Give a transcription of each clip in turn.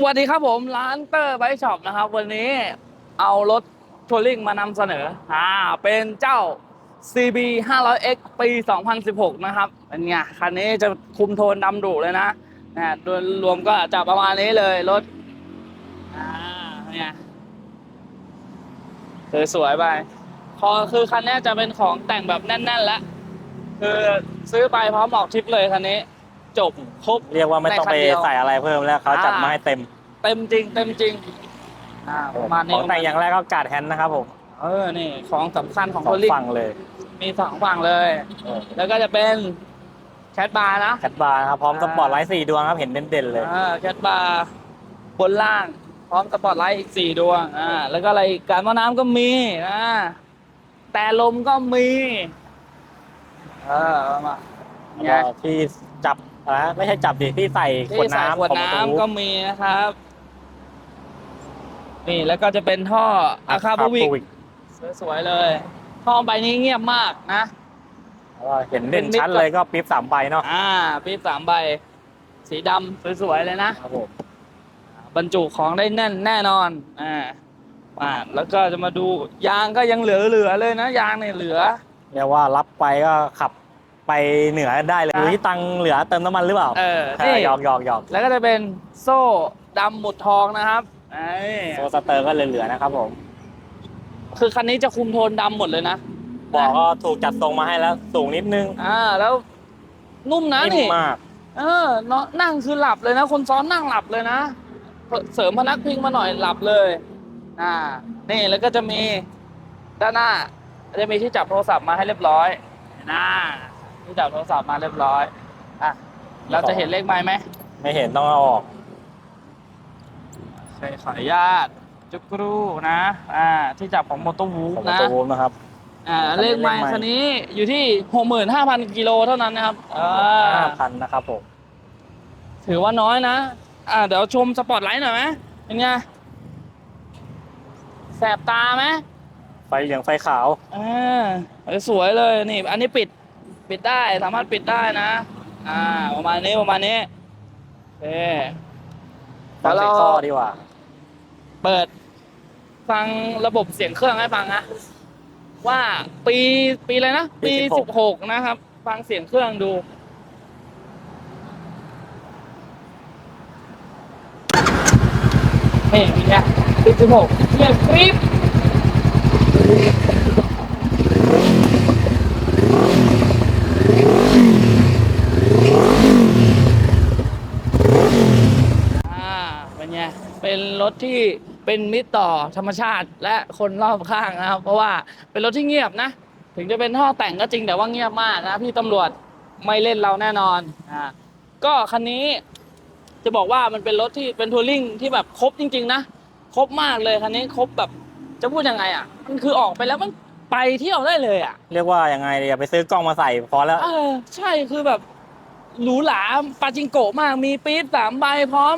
สวัสดีครับผมร้านเตอร์ไบช็อปนะครับ วันนี้เอารถทัวริงมานำเสนออ่าเป็นเจ้า CB 500X ปี 2016 นะครับเป็นไงคันนี้จะคุมโทนดำดุเลยนะนะโดยรวมก็จะประมาณนี้เลยรถอ่าเนี่ยสวยๆไปพอคือคันนี้จะเป็นของแต่งแบบแน่นๆแล้วคือซื้อไปพร้อมออกทริปเลยคันนี้ จบครบ เรียกว่าไม่ต้องไปในคันเดียว ใส่อะไรเพิ่มแล้วเขาจัดมาให้เต็มเต็มจริงเต็มจริงอ่าประมาณขนี้องแต่งอย่างแรกก็การ์ดแฮนด์นะครับผมเออนี่ของสำคัญของสโคองลิงฝั่งเลยมีสองฝั่งเลย แล้วก็จะเป็นแคทบาร์นะ แคทบาร์นะครับพร้อมอ่าสปอร์ตไลท์สี่ดวงครับเห็นเด่นๆเลย อ่าแคทบาร์บนล่าง พร้อมสปอตไลท์อีกสี่ดวงอ่าแล้วก็อะไรอีกการว่าน้ำก็มีนะแต่ลมก็มีเออเอามาแล้วไงก็ที่จับอะไร นะไม่ใช่จับดิที่ใส่ขวดที่ใส่น้ำขวดของน้ำประตู ก็มีนะครับ นี่แล้วก็จะเป็นท่ออาคาบวิก Acapulco สวยๆเลย ท่อใบนี้เงียบมากนะ แล้วก็เห็นเด่นชัดเลยก็ปิ๊บสามใบเนาะอ่าปี๊บสามใบ สีดำสวยๆเลยนะ ครับผม บรรจุของได้แน่นแน่นอน อ่าอ่าแล้วก็จะมาดูยางก็ยังเหลือๆเลยนะ ยางเนี่ยเหลือ เรียกว่ารับไปก็ขับ ไปเหนือได้เลยนะหรือที่ตังค์เหลือเติมน้ำมันหรือเปล่าเออใช่นี่หยอกหยอกหยอกแล้วก็จะเป็นโซ่ดำหมุดทองนะครับไอ้โซสเตอร์ก็เหลือๆนะครับผม คือคันนี้จะคุมโทนดำหมดเลยนะบอกก็ถูกจัดทรงมาให้แล้ว สูงนิดนึง อ่า แล้วนุ่มนะนิ่มนี่มาก เออเนาะนั่งคือหลับเลยนะ คนซ้อนนั่งหลับเลยนะ เสริมพนักพิงมาหน่อยหลับเลยอ่านี่แล้วก็จะมีด้านหน้าจะมีที่จับโทรศัพท์มาให้เรียบร้อยนะ ที่จับโทรศัพท์มาเรียบร้อยอะเราจะเห็นเลขไม้ไหมไม่เห็นต้องเอาออกใช่ขออนุญาตจุกรูนะอ่าที่จับของมอเตอร์วูของนะตัววูมนะครับ อ่าเลขไม้เลขไมค์คันนี้อยู่ที่หกหมื่นห้าพันกิโลเท่านั้นนะครับอ่าห้าพันนะครับผม ถือว่าน้อยนะ อ่าเดี๋ยวชมสปอตไลท์หน่อยไหมเป็นไงแสบตาไหมไฟเหลืองไฟขาวอ่าเออสวยเลยนี่ อันนี้ปิด ปิดได้สามารถปิดได้นะ อ่า ประมาณนี้ประมาณนี้โอเคฟังเดี๋ยวเสียงเราท่อดีกว่า เปิด ฟังระบบเสียงเครื่องให้ฟังนะว่าปีปีอะไรนะ ปีปี16สิบหกนะครับ ฟังเสียงเครื่องดูนี่เป็นไงปีสิบหกเงียบกริบ อ่าเป็นไง เป็นรถที่เป็นมิตรต่อธรรมชาติและคนรอบข้างนะครับ เพราะว่าเป็นรถที่เงียบนะ ถึงจะเป็นท่อแต่งก็จริงแต่ว่าเงียบมากนะ พี่ตำรวจไม่เล่นเราแน่นอนอ่าก็คันนี้จะบอกว่ามันเป็นรถที่เป็นทัวริงที่แบบครบจริง ๆ นะ ครบมากเลยคันนี้ครบแบบจะพูดยังไงอะ มันคือออกไปแล้วมัน ไปเที่ยวได้เลยอะเรียกว่ายังไงอย่าไปซื้อกล้องมาใส่พอแล้ว เออ ใช่คือแบบหรูหราปาจิงโกะมากมีปี๊บสามใบพร้อม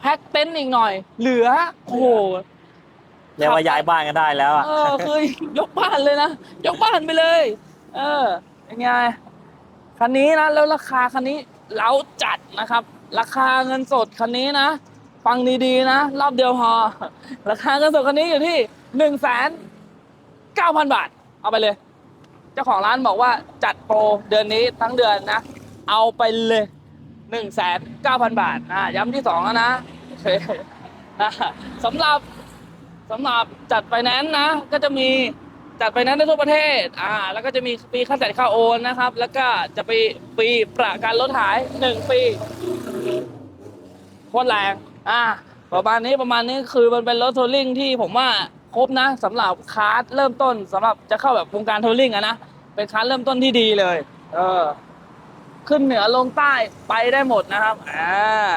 แพ็คเต็นท์อีกหน่อย เหลือโอ้โหเรียกว่าย้ายบ้านกันได้แล้วอะเออคือยกบ้านเลยนะยกบ้านไปเลย เออยังไงคันนี้นะแล้วราคาคันนี้เล้าจัดนะครับ ราคาเงินสดคันนี้นะฟังดีๆนะรอบเดียวพอราคาเงินสดคันนี้อยู่ที่หนึ่งแสน เก้าพันบาท เอาไปเลย เจ้าของร้านบอกว่าจัดโปรเดือนนี้ทั้งเดือนนะ เอาไปเลยหนึ่งแสนเก้าพันบาทนะย้ำที่สองแล้วนะนะสำหรับสำหรับจัดไฟแนนซ์นะ ก็จะมีจัดไฟแนนซ์ได้ทั่วประเทศอ่าแล้วก็จะมีฟรีค่าจัดค่าโอนนะครับ แล้วก็จะไปฟรีประกันรถหายหนึ่งปีโคตรแรงอ่าประมาณนี้ประมาณนี้คือมันเป็นรถทัวริงที่ผมว่า ครบนะสำหรับคาร์ดเริ่มต้นสำหรับจะเข้าแบบวงการทัวริงอะนะเป็นคาร์ดเริ่มต้นที่ดีเลย เออ ขึ้นเหนือลงใต้ไปได้หมดนะครับอ่า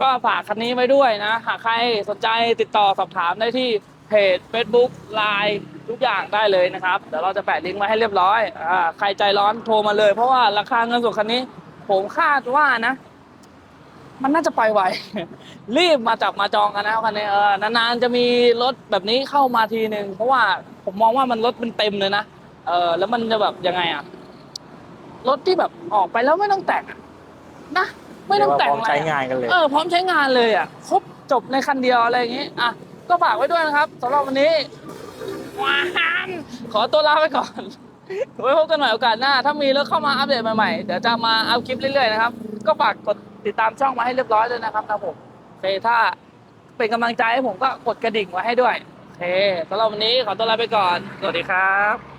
ก็ฝากคันนี้ไว้ด้วยนะ หากใครสนใจติดต่อสอบถามได้ที่เพจ Facebook Line ทุกอย่างได้เลยนะครับเดี๋ยวเราจะแปะลิงก์ไว้ให้เรียบร้อยอ่าใครใจร้อนโทรมาเลย เพราะว่าราคาเงินสดคันนี้ ผมคาดว่านะ มันน่าจะไปไว รีบมาจับมาจองกันนะครับคันนี้เออนานๆจะมีรถแบบนี้เข้ามาทีหนึ่งเพราะว่าผมมองว่ามันรถมันเต็มเลยนะเออแล้วมันจะแบบยังไงอะรถที่แบบออกไปแล้วไม่ต้องแต่งอะนะไม่ต้องแต่งเรียกว่าพร้อมอะไรใช้อะงานกันเลยเออพร้อมใช้งานเลยอะครบจบในคันเดียวอะไรอย่างงี้อะก็ฝากไว้ด้วยนะครับสำหรับวันนี้ว้านขอตัวลาไปก่อนไว้พบกันใหม่โอกาสหน้า ถ้ามีแล้วเข้ามาอัปเดตใหม่ๆเดี๋ยวจะมาเอาคลิปเรื่อยๆนะครับ ก็ฝากกด ติดตามช่องมาให้เรียบร้อยด้วยนะครับนะผมโอเคถ้าเป็นกำลังใจให้ผมก็กดกระดิ่งไว้ให้ด้วยโอเคสำหรับวันนี้ขอตัวลาไปก่อน สวัสดีครับ